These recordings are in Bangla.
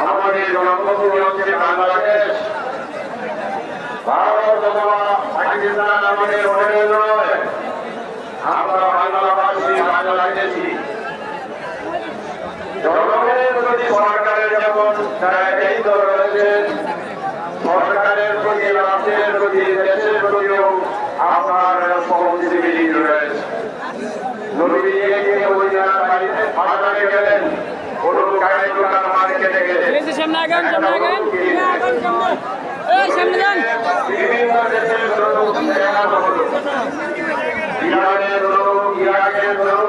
আমাদের জনপ্রতি হচ্ছে বাংলাদেশ। ভারত অথবা পাকিস্তান আমাদের অনেক নয়। আমরা বাংলাভাষী বাংলাদেশি জনগণের প্রতি সরকারের যেমন দায়িত্ব রয়েছে সরকারের প্রতি রাষ্ট্রের প্রতি, দেশের প্রতিও আপনার রেসপন্সিবিলিটি রয়েছে। নবী বাজারে গেলেন গরুর গাড়ি দোকান মার্কেটে গেলেন। সামনে আগান সামনে আগান। এই সামনে যান। বিভিন্ন দেশের লোক ইরানের লোক ইরাকের লোক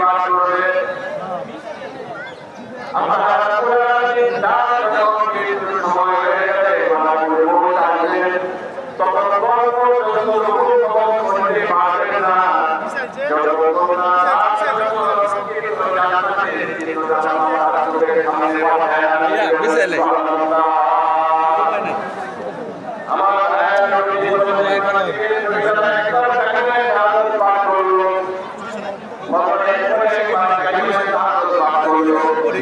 বাড়ানো হয়ে আমরা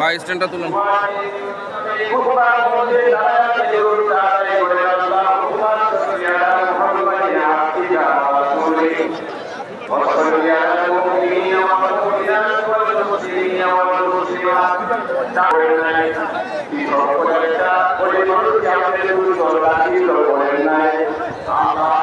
বা স্ট্যান্ডটা তুলেন। আমরা